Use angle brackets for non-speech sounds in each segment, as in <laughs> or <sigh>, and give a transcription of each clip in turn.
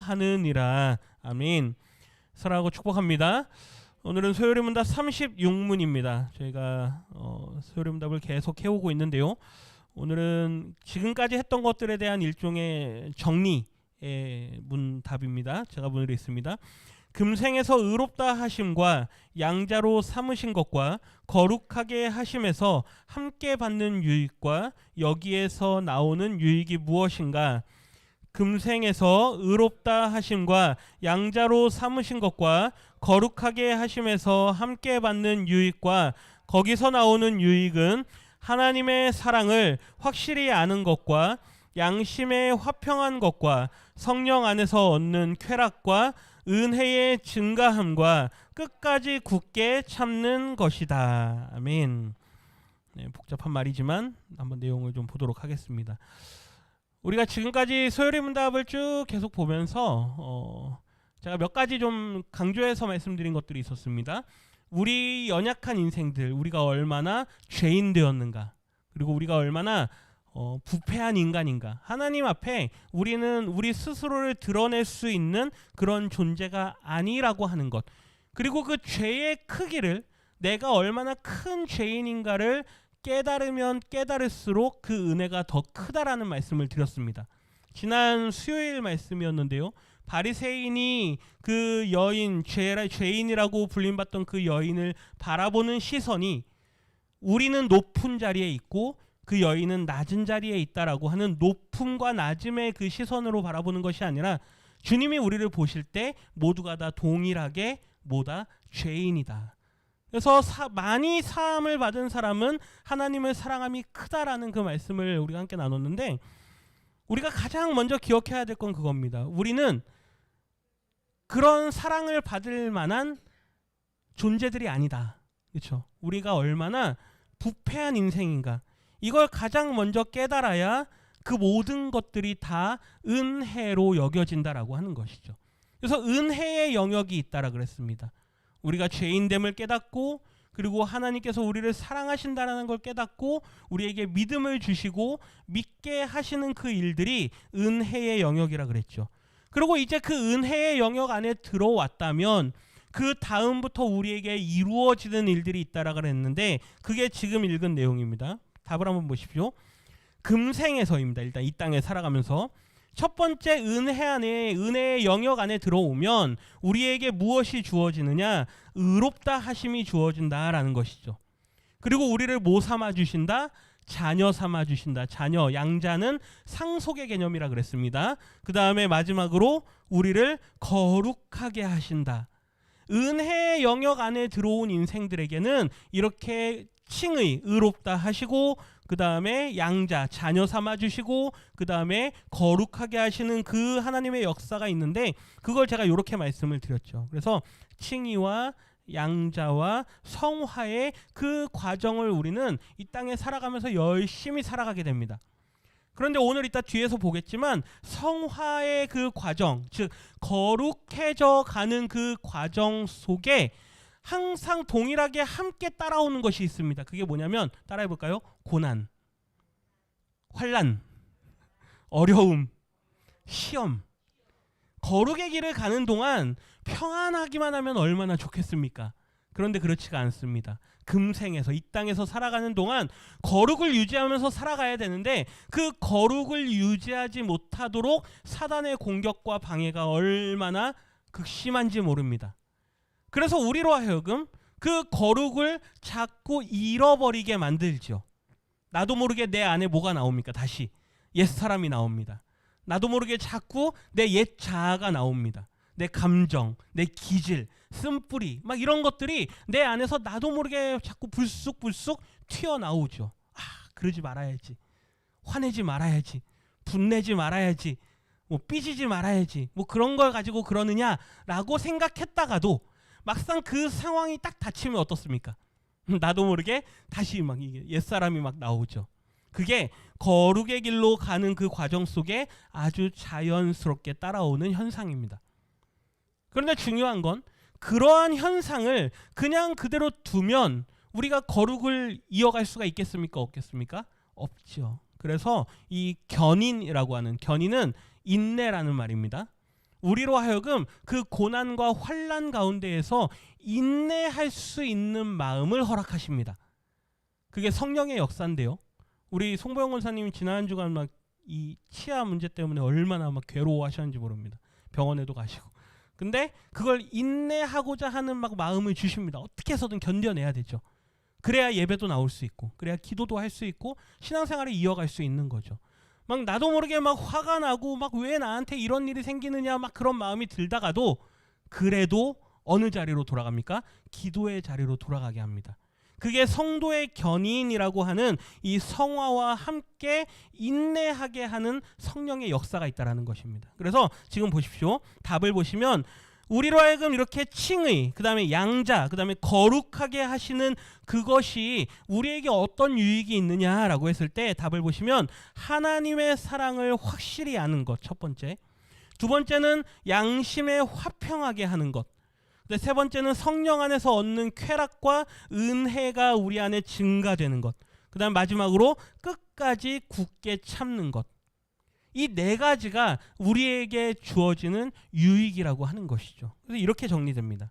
하느니라. 아멘. 사랑하고 축복합니다. 오늘은 소요리 문답 36문입니다. 저희가 어, 소요리 문답을 계속 해오고 있는데요. 오늘은 지금까지 했던 것들에 대한 일종의 정리의 문답입니다. 제가 보내드리겠습니다. 금생에서 의롭다 하심과 양자로 삼으신 것과 거룩하게 하심에서 함께 받는 유익과 여기에서 나오는 유익이 무엇인가? 금생에서 의롭다 하심과 양자로 삼으신 것과 거룩하게 하심에서 함께 받는 유익과 거기서 나오는 유익은 하나님의 사랑을 확실히 아는 것과 양심의 화평한 것과 성령 안에서 얻는 쾌락과 은혜의 증가함과 끝까지 굳게 참는 것이다. 아멘. 네, 복잡한 말이지만 한번 내용을 좀 보도록 하겠습니다. 우리가 지금까지 소요리 문답을 쭉 계속 보면서 어, 제가 몇 가지 좀 강조해서 말씀드린 것들이 있었습니다. 우리 연약한 인생들, 우리가 얼마나 죄인 되었는가, 그리고 우리가 얼마나 어, 부패한 인간인가. 하나님 앞에 우리는 우리 스스로를 드러낼 수 있는 그런 존재가 아니라고 하는 것. 그리고 그 죄의 크기를 내가 얼마나 큰 죄인인가를 깨달으면 깨달을수록 그 은혜가 더 크다라는 말씀을 드렸습니다. 지난 수요일 말씀이었는데요. 바리새인이 그 여인 죄, 죄인이라고 불림받던 그 여인을 바라보는 시선이 우리는 높은 자리에 있고 그 여인은 낮은 자리에 있다라고 하는 높음과 낮음의 그 시선으로 바라보는 것이 아니라 주님이 우리를 보실 때 모두가 다 동일하게 뭐다 죄인이다. 그래서 사, 많이 사함을 받은 사람은 하나님을 사랑함이 크다라는 그 말씀을 우리가 함께 나눴는데 우리가 가장 먼저 기억해야 될 건 그겁니다. 우리는 그런 사랑을 받을 만한 존재들이 아니다. 그렇죠? 우리가 얼마나 부패한 인생인가. 이걸 가장 먼저 깨달아야 그 모든 것들이 다 은혜로 여겨진다라고 하는 것이죠. 그래서 은혜의 영역이 있다라 그랬습니다. 우리가 죄인됨을 깨닫고 그리고 하나님께서 우리를 사랑하신다라는 걸 깨닫고 우리에게 믿음을 주시고 믿게 하시는 그 일들이 은혜의 영역이라 그랬죠. 그리고 이제 그 은혜의 영역 안에 들어왔다면 그 다음부터 우리에게 이루어지는 일들이 있다라 그랬는데 그게 지금 읽은 내용입니다. 답을 한번 보십시오. 금생에서입니다. 일단 이 땅에 살아가면서 첫 번째 은혜 안에 은혜의 영역 안에 들어오면 우리에게 무엇이 주어지느냐? 의롭다 하심이 주어진다라는 것이죠. 그리고 우리를 뭐 삼아 주신다? 자녀 삼아 주신다. 자녀 양자는 상속의 개념이라 그랬습니다. 그 다음에 마지막으로 우리를 거룩하게 하신다. 은혜의 영역 안에 들어온 인생들에게는 이렇게 칭의 의롭다 하시고 그 다음에 양자 자녀 삼아 주시고 그 다음에 거룩하게 하시는 그 하나님의 역사가 있는데 그걸 제가 이렇게 말씀을 드렸죠. 그래서 칭의와 양자와 성화의 그 과정을 우리는 이 땅에 살아가면서 열심히 살아가게 됩니다. 그런데 오늘 이따 뒤에서 보겠지만 성화의 그 과정, 즉 거룩해져 가는 그 과정 속에 항상 동일하게 함께 따라오는 것이 있습니다. 그게 뭐냐면 따라해 볼까요? 고난, 환란, 어려움, 시험. 거룩의 길을 가는 동안 평안하기만 하면 얼마나 좋겠습니까? 그런데 그렇지가 않습니다. 금생에서 이 땅에서 살아가는 동안 거룩을 유지하면서 살아가야 되는데 그 거룩을 유지하지 못하도록 사단의 공격과 방해가 얼마나 극심한지 모릅니다. 그래서 우리로 하여금 그 거룩을 자꾸 잃어버리게 만들죠. 나도 모르게 내 안에 뭐가 나옵니까? 다시 옛 사람이 나옵니다. 나도 모르게 자꾸 내 옛 자아가 나옵니다. 내 감정, 내 기질, 쓴뿌리, 막 이런 것들이 내 안에서 나도 모르게 자꾸 불쑥불쑥 튀어나오죠. 아, 그러지 말아야지. 화내지 말아야지. 분내지 말아야지. 뭐 삐지지 말아야지. 뭐 그런 걸 가지고 그러느냐라고 생각했다가도 막상 그 상황이 딱 닥치면 어떻습니까? <laughs> 나도 모르게 다시 막 이게 옛사람이 막 나오죠. 그게 거룩의 길로 가는 그 과정 속에 아주 자연스럽게 따라오는 현상입니다. 그런데 중요한 건 그러한 현상을 그냥 그대로 두면 우리가 거룩을 이어갈 수가 있겠습니까? 없겠습니까? 없죠. 그래서 이 견인이라고 하는 견인은 인내라는 말입니다. 우리로 하여금 그 고난과 환란 가운데에서 인내할 수 있는 마음을 허락하십니다. 그게 성령의 역사인데요. 우리 송보영 권사님이 지난 주간 막 이 치아 문제 때문에 얼마나 막 괴로워하셨는지 모릅니다. 병원에도 가시고. 근데 그걸 인내하고자 하는 막 마음을 주십니다. 어떻게 해서든 견뎌내야 되죠. 그래야 예배도 나올 수 있고, 그래야 기도도 할 수 있고, 신앙생활을 이어갈 수 있는 거죠. 막 나도 모르게 막 화가 나고 막 왜 나한테 이런 일이 생기느냐 막 그런 마음이 들다가도 그래도 어느 자리로 돌아갑니까? 기도의 자리로 돌아가게 합니다. 그게 성도의 견인이라고 하는 이 성화와 함께 인내하게 하는 성령의 역사가 있다라는 것입니다. 그래서 지금 보십시오. 답을 보시면 우리로 하여금 이렇게 칭의, 그 다음에 양자, 그 다음에 거룩하게 하시는 그것이 우리에게 어떤 유익이 있느냐라고 했을 때 답을 보시면 하나님의 사랑을 확실히 아는 것 첫 번째. 두 번째는 양심에 화평하게 하는 것. 근데 세 번째는 성령 안에서 얻는 쾌락과 은혜가 우리 안에 증가되는 것. 그 다음 마지막으로 끝까지 굳게 참는 것. 이 네 가지가 우리에게 주어지는 유익이라고 하는 것이죠. 그래서 이렇게 정리됩니다.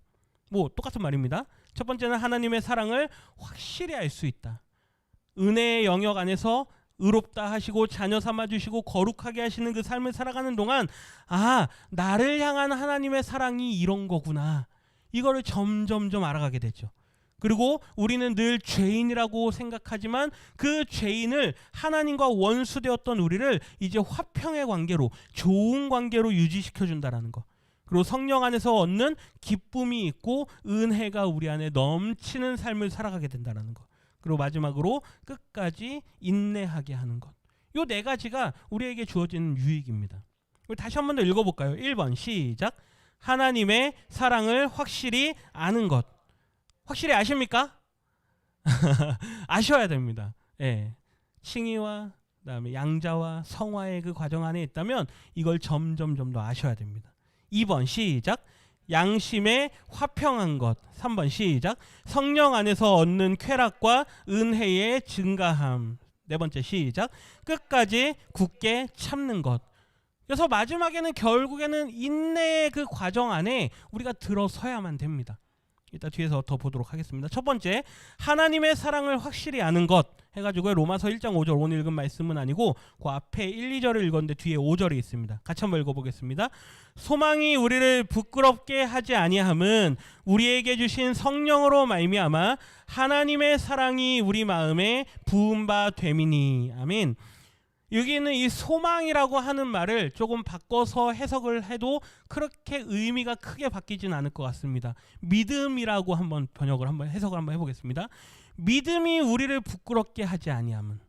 뭐 똑같은 말입니다. 첫 번째는 하나님의 사랑을 확실히 알 수 있다. 은혜의 영역 안에서 의롭다 하시고 자녀 삼아 주시고 거룩하게 하시는 그 삶을 살아가는 동안 아, 나를 향한 하나님의 사랑이 이런 거구나. 이거를 점점점 알아가게 되죠. 그리고 우리는 늘 죄인이라고 생각하지만 그 죄인을 하나님과 원수되었던 우리를 이제 화평의 관계로 좋은 관계로 유지시켜 준다라는 거. 그리고 성령 안에서 얻는 기쁨이 있고 은혜가 우리 안에 넘치는 삶을 살아가게 된다라는 거. 그리고 마지막으로 끝까지 인내하게 하는 것. 요 네 가지가 우리에게 주어지는 유익입니다. 다시 한 번 더 읽어볼까요? 1번 시작. 하나님의 사랑을 확실히 아는 것. 확실히 아십니까? <laughs> 아셔야 됩니다. 예. 칭의와 그다음에 양자와 성화의 그 과정 안에 있다면 이걸 점점 좀더 아셔야 됩니다. 2번 시작. 양심의 화평한 것. 3번 시작. 성령 안에서 얻는 쾌락과 은혜의 증가함. 네 번째 시작. 끝까지 굳게 참는 것. 그래서 마지막에는 결국에는 인내의 그 과정 안에 우리가 들어서야만 됩니다. 이따 뒤에서 더 보도록 하겠습니다. 첫 번째, 하나님의 사랑을 확실히 아는 것 해가지고 로마서 1장 5절 오늘 읽은 말씀은 아니고 그 앞에 1, 2절을 읽었는데 뒤에 5절이 있습니다. 같이 한번 읽어보겠습니다. 소망이 우리를 부끄럽게 하지 아니함은 우리에게 주신 성령으로 말미암아 하나님의 사랑이 우리 마음에 부은 바 됨이니 아멘. 여기 있는 이 소망이라고 하는 말을 조금 바꿔서 해석을 해도 그렇게 의미가 크게 바뀌진 않을 것 같습니다. 믿음이라고 한번 번역을 한번 해석을 한번 해보겠습니다. 믿음이 우리를 부끄럽게 하지 아니함은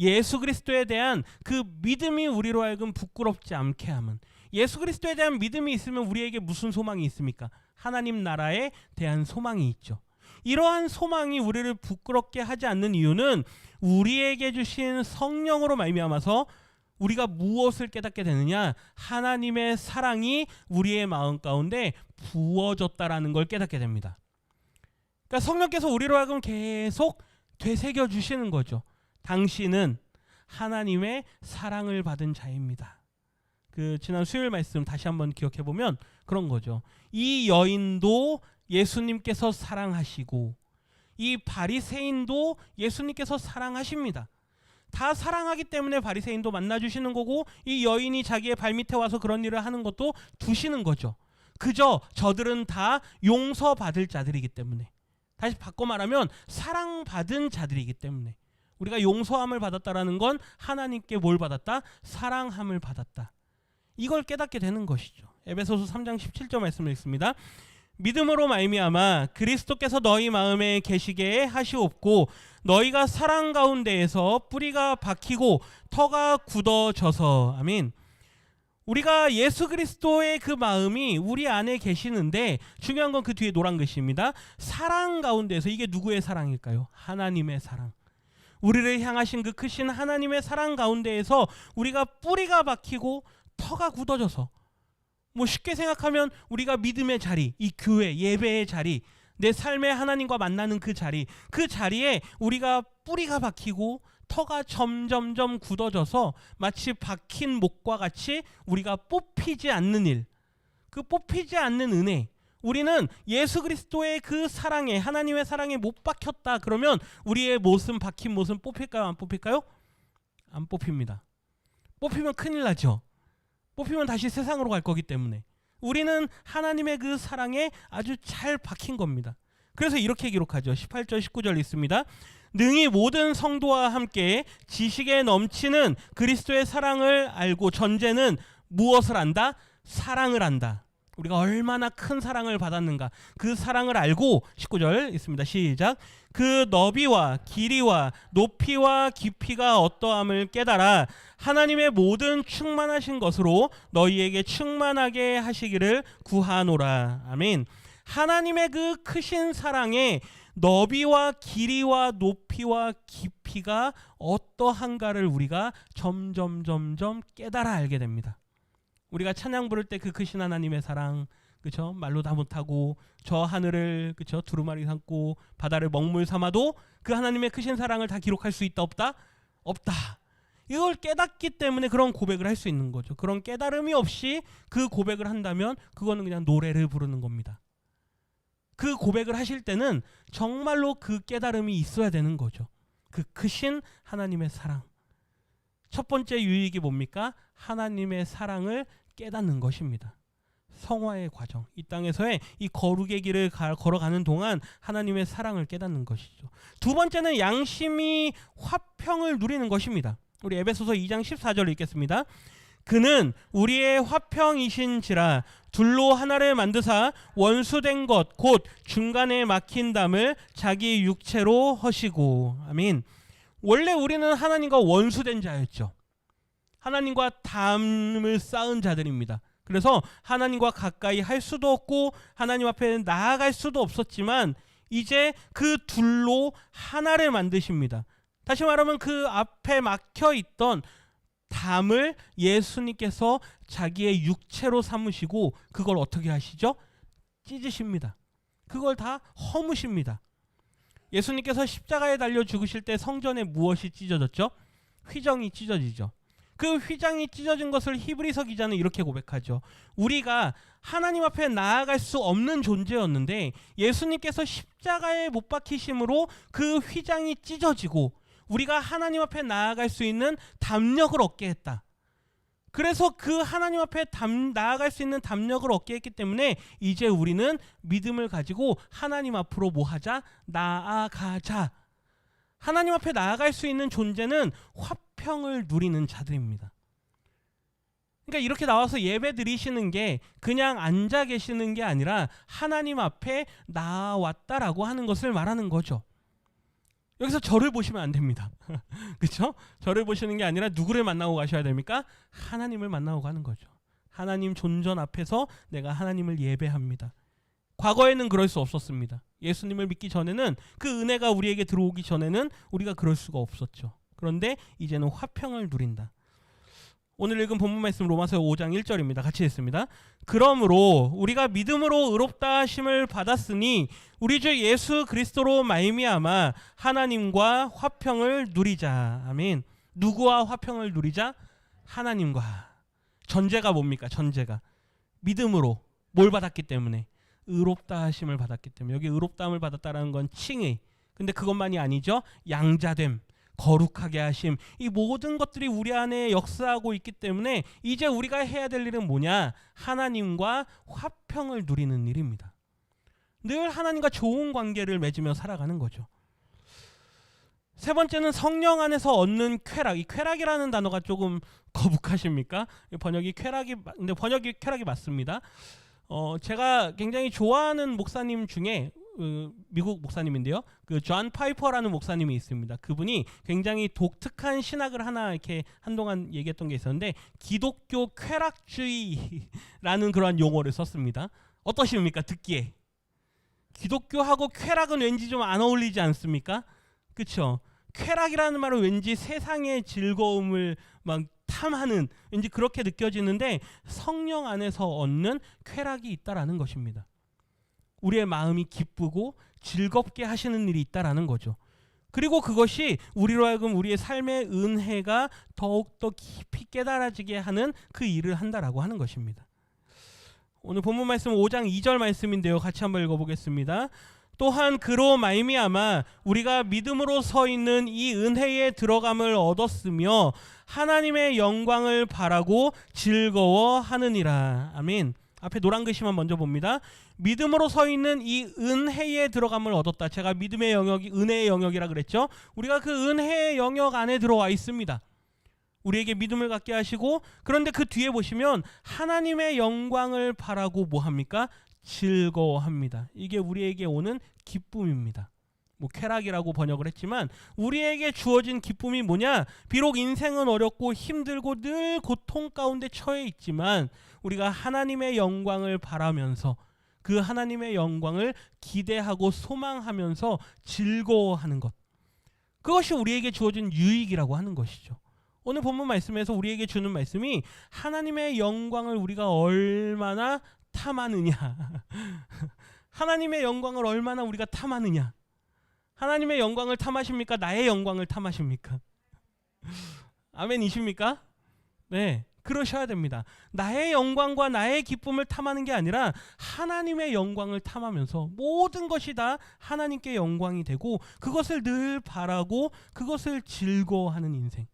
예수 그리스도에 대한 그 믿음이 우리로 하여금 부끄럽지 않게 함은 예수 그리스도에 대한 믿음이 있으면 우리에게 무슨 소망이 있습니까? 하나님 나라에 대한 소망이 있죠. 이러한 소망이 우리를 부끄럽게 하지 않는 이유는 우리에게 주신 성령으로 말미암아서 우리가 무엇을 깨닫게 되느냐? 하나님의 사랑이 우리의 마음 가운데 부어졌다라는 걸 깨닫게 됩니다. 그러니까 성령께서 우리로 하여금 계속 되새겨 주시는 거죠. 당신은 하나님의 사랑을 받은 자입니다. 그 지난 수요일 말씀 다시 한번 기억해 보면 그런 거죠. 이 여인도 예수님께서 사랑하시고 이 바리새인도 예수님께서 사랑하십니다. 다 사랑하기 때문에 바리새인도 만나 주시는 거고 이 여인이 자기의 발밑에 와서 그런 일을 하는 것도 두시는 거죠. 그저 저들은 다 용서받을 자들이기 때문에 다시 바꿔 말하면 사랑받은 자들이기 때문에 우리가 용서함을 받았다라는 건 하나님께 뭘 받았다? 사랑함을 받았다. 이걸 깨닫게 되는 것이죠. 에베소서 3장 17절 말씀을 읽습니다. 믿음으로 말미암아 그리스도께서 너희 마음에 계시게 하시옵고 너희가 사랑 가운데에서 뿌리가 박히고 터가 굳어져서 아멘. 우리가 예수 그리스도의 그 마음이 우리 안에 계시는데 중요한 건 그 뒤에 노란 글씨입니다. 사랑 가운데서 이게 누구의 사랑일까요? 하나님의 사랑. 우리를 향하신 그 크신 하나님의 사랑 가운데에서 우리가 뿌리가 박히고 터가 굳어져서 뭐 쉽게 생각하면 우리가 믿음의 자리, 이 교회 예배의 자리, 내 삶의 하나님과 만나는 그 자리, 그 자리에 우리가 뿌리가 박히고 터가 점점점 굳어져서 마치 박힌 목과 같이 우리가 뽑히지 않는 일, 그 뽑히지 않는 은혜. 우리는 예수 그리스도의 그 사랑에 하나님의 사랑에 못 박혔다. 그러면 우리의 못은 박힌 못은 뽑힐까요? 안 뽑힐까요? 안 뽑힙니다. 뽑히면 큰일 나죠. 뽑히면 다시 세상으로 갈 거기 때문에 우리는 하나님의 그 사랑에 아주 잘 박힌 겁니다. 그래서 이렇게 기록하죠. 18절 19절 있습니다. 능히 모든 성도와 함께 지식에 넘치는 그리스도의 사랑을 알고 전제는 무엇을 안다? 사랑을 안다. 우리가 얼마나 큰 사랑을 받았는가. 그 사랑을 알고 19절 있습니다. 시작. 그 너비와 길이와 높이와 깊이가 어떠함을 깨달아 하나님의 모든 충만하신 것으로 너희에게 충만하게 하시기를 구하노라. 아멘. 하나님의 그 크신 사랑에 너비와 길이와 높이와 깊이가 어떠한가를 우리가 점점 점점 깨달아 알게 됩니다. 우리가 찬양 부를 때 그 크신 하나님의 사랑 그쵸? 말로 다 못하고 저 하늘을 그쵸? 두루마리 삼고 바다를 먹물 삼아도 그 하나님의 크신 사랑을 다 기록할 수 있다 없다? 없다. 이걸 깨닫기 때문에 그런 고백을 할 수 있는 거죠. 그런 깨달음이 없이 그 고백을 한다면 그거는 그냥 노래를 부르는 겁니다. 그 고백을 하실 때는 정말로 그 깨달음이 있어야 되는 거죠. 그 크신 하나님의 사랑. 첫 번째 유익이 뭡니까? 하나님의 사랑을 깨닫는 것입니다. 성화의 과정, 이 땅에서의 이 거룩의 길을 가, 걸어가는 동안 하나님의 사랑을 깨닫는 것이죠. 두 번째는 양심이 화평을 누리는 것입니다. 우리 에베소서 2장 14절 읽겠습니다. 그는 우리의 화평이신지라 둘로 하나를 만드사 원수된 것 곧 중간에 막힌 담을 자기 육체로 허시고 아멘. 원래 우리는 하나님과 원수된 자였죠. 하나님과 담을 쌓은 자들입니다. 그래서 하나님과 가까이 할 수도 없고 하나님 앞에 나아갈 수도 없었지만 이제 그 둘로 하나를 만드십니다. 다시 말하면 그 앞에 막혀 있던 담을 예수님께서 자기의 육체로 삼으시고 그걸 어떻게 하시죠? 찢으십니다. 그걸 다 허무십니다. 예수님께서 십자가에 달려 죽으실 때 성전에 무엇이 찢어졌죠? 휘정이 찢어지죠. 그 휘장이 찢어진 것을 히브리서 기자는 이렇게 고백하죠. 우리가 하나님 앞에 나아갈 수 없는 존재였는데 예수님께서 십자가에 못 박히심으로 그 휘장이 찢어지고 우리가 하나님 앞에 나아갈 수 있는 담력을 얻게 했다. 그래서 그 하나님 앞에 담, 나아갈 수 있는 담력을 얻게 했기 때문에 이제 우리는 믿음을 가지고 하나님 앞으로 뭐 하자? 나아가자. 하나님 앞에 나아갈 수 있는 존재는 화평을 누리는 자들입니다. 그러니까 이렇게 나와서 예배 드리시는 게 그냥 앉아 계시는 게 아니라 하나님 앞에 나왔다라고 하는 것을 말하는 거죠. 여기서 저를 보시면 안 됩니다. <laughs> 그렇죠? 저를 보시는 게 아니라 누구를 만나고 가셔야 됩니까? 하나님을 만나고 가는 거죠. 하나님 존전 앞에서 내가 하나님을 예배합니다. 과거에는 그럴 수 없었습니다. 예수님을 믿기 전에는 그 은혜가 우리에게 들어오기 전에는 우리가 그럴 수가 없었죠. 그런데 이제는 화평을 누린다. 오늘 읽은 본문 말씀 로마서 5장 1절입니다. 같이 읽습니다. 그러므로 우리가 믿음으로 의롭다 하심을 받았으니 우리 주 예수 그리스도로 말미암아 하나님과 화평을 누리자. 아멘. 누구와 화평을 누리자? 하나님과. 전제가 뭡니까? 전제가 믿음으로 뭘 받았기 때문에 의롭다 하심을 받았기 때문에 여기 의롭다함을 받았다라는 건 칭의. 근데 그것만이 아니죠. 양자됨, 거룩하게 하심. 이 모든 것들이 우리 안에 역사하고 있기 때문에 이제 우리가 해야 될 일은 뭐냐? 하나님과 화평을 누리는 일입니다. 늘 하나님과 좋은 관계를 맺으며 살아가는 거죠. 세 번째는 성령 안에서 얻는 쾌락. 이 쾌락이라는 단어가 조금 거북하십니까? 번역이 쾌락이 근데 번역이 쾌락이 맞습니다. 어 제가 굉장히 좋아하는 목사님 중에 어, 미국 목사님인데요. 그 존 파이퍼라는 목사님이 있습니다. 그분이 굉장히 독특한 신학을 하나 이렇게 한동안 얘기했던 게 있었는데 기독교 쾌락주의라는 그러한 용어를 썼습니다. 어떠십니까? 듣기에 기독교하고 쾌락은 왠지 좀 안 어울리지 않습니까? 그렇죠? 쾌락이라는 말은 왠지 세상의 즐거움을 막 탐하는 왠지 그렇게 느껴지는데 성령 안에서 얻는 쾌락이 있다라는 것입니다. 우리의 마음이 기쁘고 즐겁게 하시는 일이 있다라는 거죠. 그리고 그것이 우리로 하여금 우리의 삶의 은혜가 더욱더 깊이 깨달아지게 하는 그 일을 한다라고 하는 것입니다. 오늘 본문 말씀 5장 2절 말씀인데요. 같이 한번 읽어보겠습니다. 또한 그로 말미암아 우리가 믿음으로 서 있는 이 은혜에 들어감을 얻었으며 하나님의 영광을 바라고 즐거워하느니라. 아멘. 앞에 노란 글씨만 먼저 봅니다. 믿음으로 서 있는 이 은혜에 들어감을 얻었다. 제가 믿음의 영역이 은혜의 영역이라 그랬죠. 우리가 그 은혜의 영역 안에 들어와 있습니다. 우리에게 믿음을 갖게 하시고 그런데 그 뒤에 보시면 하나님의 영광을 바라고 뭐 합니까? 즐거워합니다. 이게 우리에게 오는 기쁨입니다. 뭐 쾌락이라고 번역을 했지만 우리에게 주어진 기쁨이 뭐냐? 비록 인생은 어렵고 힘들고 늘 고통 가운데 처해 있지만 우리가 하나님의 영광을 바라면서 그 하나님의 영광을 기대하고 소망하면서 즐거워하는 것. 그것이 우리에게 주어진 유익이라고 하는 것이죠. 오늘 본문 말씀에서 우리에게 주는 말씀이 하나님의 영광을 우리가 얼마나 탐하느냐. <laughs> 하나님의 영광을 얼마나 우리가 탐하느냐. 하나님의 영광을 탐하십니까? 나의 영광을 탐하십니까? <laughs> 아멘이십니까? 네. 그러셔야 됩니다. 나의 영광과 나의 기쁨을 탐하는 게 아니라 하나님의 영광을 탐하면서 모든 것이 다 하나님께 영광이 되고 그것을 늘 바라고 그것을 즐거워하는 인생.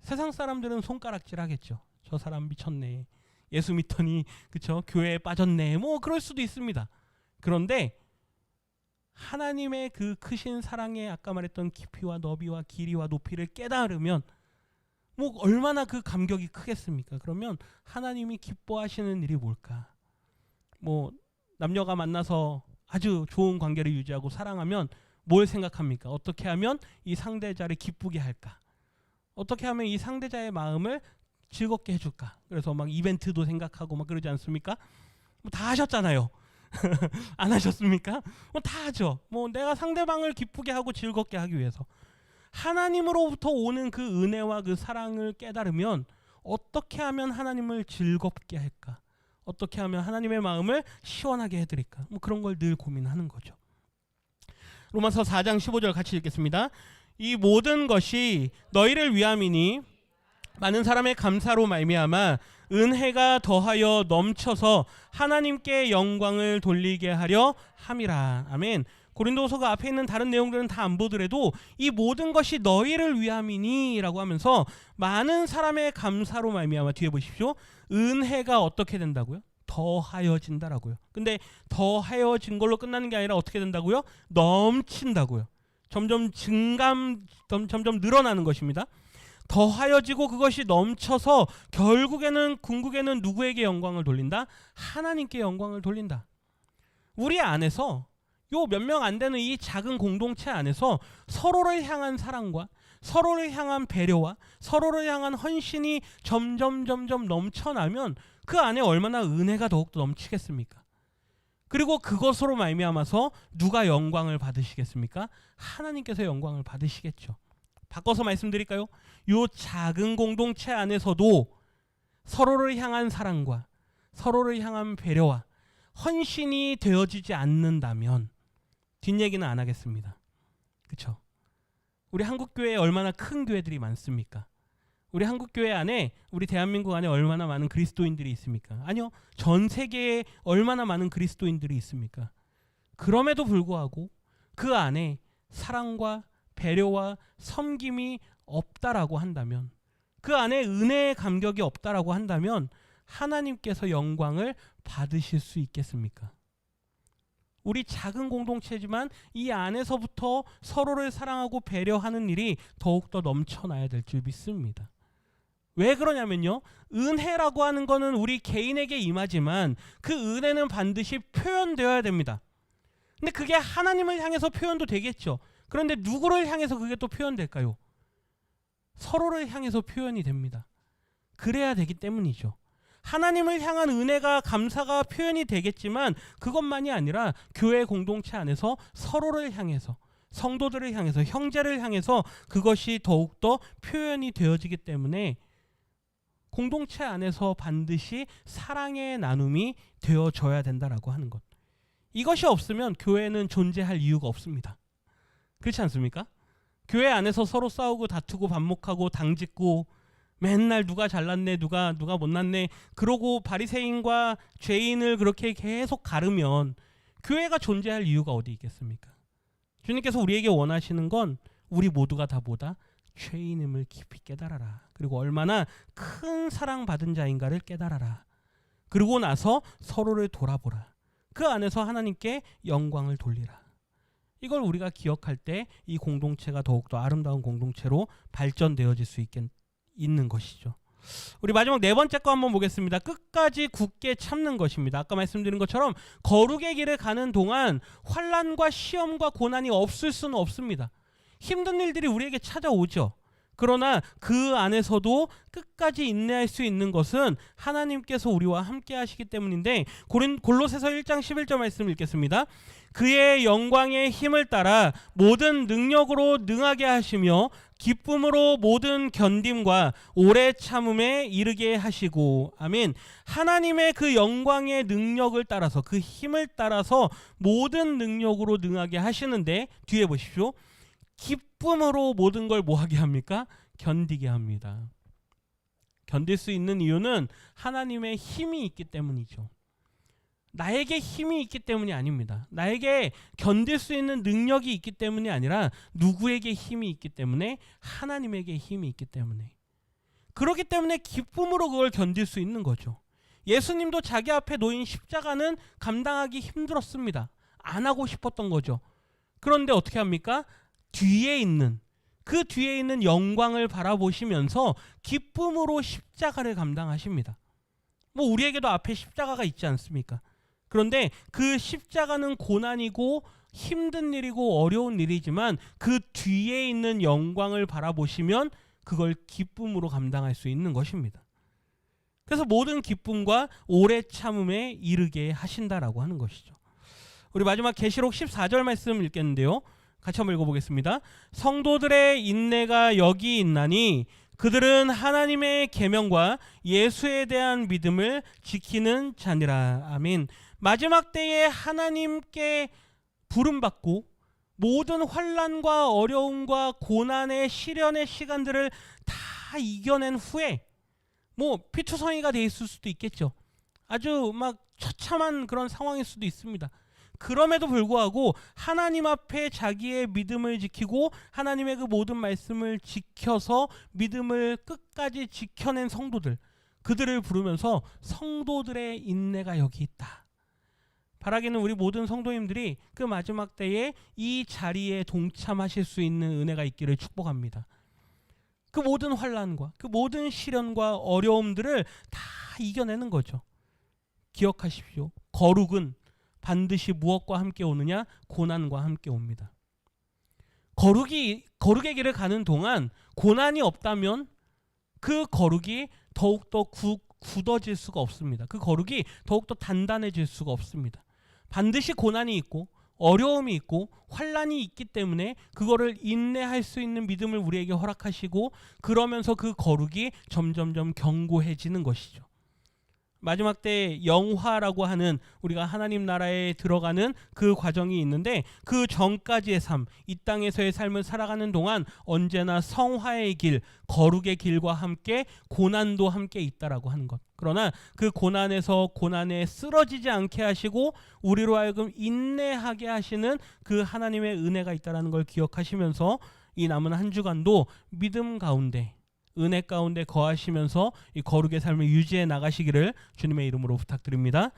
세상 사람들은 손가락질 하겠죠. 저 사람 미쳤네. 예수 믿더니 그쵸 교회에 빠졌네. 뭐 그럴 수도 있습니다. 그런데 하나님의 그 크신 사랑의 아까 말했던 깊이와 너비와 길이와 높이를 깨달으면 뭐 얼마나 그 감격이 크겠습니까? 그러면 하나님이 기뻐하시는 일이 뭘까? 뭐 남녀가 만나서 아주 좋은 관계를 유지하고 사랑하면 뭘 생각합니까? 어떻게 하면 이 상대자를 기쁘게 할까? 어떻게 하면 이 상대자의 마음을 즐겁게 해줄까? 그래서 막 이벤트도 생각하고 막 그러지 않습니까? 뭐 다 하셨잖아요. <laughs> 안 하셨습니까? 뭐 다 하죠. 뭐 내가 상대방을 기쁘게 하고 즐겁게 하기 위해서 하나님으로부터 오는 그 은혜와 그 사랑을 깨달으면 어떻게 하면 하나님을 즐겁게 할까? 어떻게 하면 하나님의 마음을 시원하게 해드릴까? 뭐 그런 걸 늘 고민하는 거죠. 로마서 4장 15절 같이 읽겠습니다. 이 모든 것이 너희를 위함이니 많은 사람의 감사로 말미암아 은혜가 더하여 넘쳐서 하나님께 영광을 돌리게 하려 함이라. 아멘. 고린도서가 앞에 있는 다른 내용들은 다 안 보더라도 이 모든 것이 너희를 위함이니라고 하면서 많은 사람의 감사로 말미암아 뒤에 보십시오. 은혜가 어떻게 된다고요? 더하여진다라고요. 근데 더하여진 걸로 끝나는 게 아니라 어떻게 된다고요? 넘친다고요. 점점 증감 점- 점점 늘어나는 것입니다. 더하여지고 그것이 넘쳐서 결국에는 궁극에는 누구에게 영광을 돌린다? 하나님께 영광을 돌린다. 우리 안에서 요 몇 명 안 되는 이 작은 공동체 안에서 서로를 향한 사랑과 서로를 향한 배려와 서로를 향한 헌신이 점점 점점 넘쳐나면 그 안에 얼마나 은혜가 더욱더 넘치겠습니까? 그리고 그것으로 말미암아서 누가 영광을 받으시겠습니까? 하나님께서 영광을 받으시겠죠. 바꿔서 말씀드릴까요? 요 작은 공동체 안에서도 서로를 향한 사랑과 서로를 향한 배려와 헌신이 되어지지 않는다면 뒷얘기는 안 하겠습니다. 그렇죠? 우리 한국 교회에 얼마나 큰 교회들이 많습니까? 우리 한국 교회 안에 우리 대한민국 안에 얼마나 많은 그리스도인들이 있습니까? 아니요. 전 세계에 얼마나 많은 그리스도인들이 있습니까? 그럼에도 불구하고 그 안에 사랑과 배려와 섬김이 없다라고 한다면 그 안에 은혜의 감격이 없다라고 한다면 하나님께서 영광을 받으실 수 있겠습니까? 우리 작은 공동체지만 이 안에서부터 서로를 사랑하고 배려하는 일이 더욱더 넘쳐나야 될 줄 믿습니다. 왜 그러냐면요. 은혜라고 하는 거는 우리 개인에게 임하지만 그 은혜는 반드시 표현되어야 됩니다. 근데 그게 하나님을 향해서 표현도 되겠죠. 그런데 누구를 향해서 그게 또 표현될까요? 서로를 향해서 표현이 됩니다. 그래야 되기 때문이죠. 하나님을 향한 은혜가 감사가 표현이 되겠지만 그것만이 아니라 교회 공동체 안에서 서로를 향해서 성도들을 향해서 형제를 향해서 그것이 더욱더 표현이 되어지기 때문에 공동체 안에서 반드시 사랑의 나눔이 되어져야 된다라고 하는 것. 이것이 없으면 교회는 존재할 이유가 없습니다. 그렇지 않습니까? 교회 안에서 서로 싸우고 다투고 반목하고 당짓고 맨날 누가 잘났네 누가 누가 못났네 그러고 바리새인과 죄인을 그렇게 계속 가르면 교회가 존재할 이유가 어디 있겠습니까? 주님께서 우리에게 원하시는 건 우리 모두가 다 보다 죄인임을 깊이 깨달아라. 그리고 얼마나 큰 사랑 받은 자인가를 깨달아라. 그리고 나서 서로를 돌아보라. 그 안에서 하나님께 영광을 돌리라. 이걸 우리가 기억할 때 이 공동체가 더욱더 아름다운 공동체로 발전되어질 수 있겠, 있는 것이죠. 우리 마지막 네 번째 거 한번 보겠습니다. 끝까지 굳게 참는 것입니다. 아까 말씀드린 것처럼 거룩의 길을 가는 동안 환란과 시험과 고난이 없을 수는 없습니다. 힘든 일들이 우리에게 찾아오죠. 그러나 그 안에서도 끝까지 인내할 수 있는 것은 하나님께서 우리와 함께 하시기 때문인데 고린 골로새서 1장 11절 말씀 읽겠습니다. 그의 영광의 힘을 따라 모든 능력으로 능하게 하시며 기쁨으로 모든 견딤과 오래 참음에 이르게 하시고 아멘. 하나님의 그 영광의 능력을 따라서 그 힘을 따라서 모든 능력으로 능하게 하시는데 뒤에 보십시오. 기쁨으로 모든 걸 뭐하게 합니까? 견디게 합니다. 견딜 수 있는 이유는 하나님의 힘이 있기 때문이죠. 나에게 힘이 있기 때문이 아닙니다. 나에게 견딜 수 있는 능력이 있기 때문이 아니라 누구에게 힘이 있기 때문에 하나님에게 힘이 있기 때문에 그렇기 때문에 기쁨으로 그걸 견딜 수 있는 거죠. 예수님도 자기 앞에 놓인 십자가는 감당하기 힘들었습니다. 안 하고 싶었던 거죠. 그런데 어떻게 합니까? 뒤에 있는 그 뒤에 있는 영광을 바라보시면서 기쁨으로 십자가를 감당하십니다. 뭐 우리에게도 앞에 십자가가 있지 않습니까? 그런데 그 십자가는 고난이고 힘든 일이고 어려운 일이지만 그 뒤에 있는 영광을 바라보시면 그걸 기쁨으로 감당할 수 있는 것입니다. 그래서 모든 기쁨과 오래 참음에 이르게 하신다라고 하는 것이죠. 우리 마지막 계시록 14절 말씀 읽겠는데요. 같이 한번 읽어보겠습니다. 성도들의 인내가 여기 있나니 그들은 하나님의 계명과 예수에 대한 믿음을 지키는 자니라. 아멘. 마지막 때에 하나님께 부름받고 모든 환란과 어려움과 고난의 시련의 시간들을 다 이겨낸 후에 뭐 피투성이가 돼 있을 수도 있겠죠. 아주 막 처참한 그런 상황일 수도 있습니다. 그럼에도 불구하고 하나님 앞에 자기의 믿음을 지키고 하나님의 그 모든 말씀을 지켜서 믿음을 끝까지 지켜낸 성도들 그들을 부르면서 성도들의 인내가 여기 있다. 바라기는 우리 모든 성도님들이 그 마지막 때에 이 자리에 동참하실 수 있는 은혜가 있기를 축복합니다. 그 모든 환란과 그 모든 시련과 어려움들을 다 이겨내는 거죠. 기억하십시오. 거룩은 반드시 무엇과 함께 오느냐? 고난과 함께 옵니다. 거룩이 거룩의 길을 가는 동안 고난이 없다면 그 거룩이 더욱더 굳어질 수가 없습니다. 그 거룩이 더욱더 단단해질 수가 없습니다. 반드시 고난이 있고 어려움이 있고 환란이 있기 때문에 그거를 인내할 수 있는 믿음을 우리에게 허락하시고 그러면서 그 거룩이 점점점 견고해지는 것이죠. 마지막 때 영화라고 하는 우리가 하나님 나라에 들어가는 그 과정이 있는데 그 전까지의 삶, 이 땅에서의 삶을 살아가는 동안 언제나 성화의 길, 거룩의 길과 함께 고난도 함께 있다라고 하는 것. 그러나 그 고난에서 고난에 쓰러지지 않게 하시고 우리로 하여금 인내하게 하시는 그 하나님의 은혜가 있다라는 걸 기억하시면서 이 남은 한 주간도 믿음 가운데 은혜 가운데 거하시면서 이 거룩의 삶을 유지해 나가시기를 주님의 이름으로 부탁드립니다.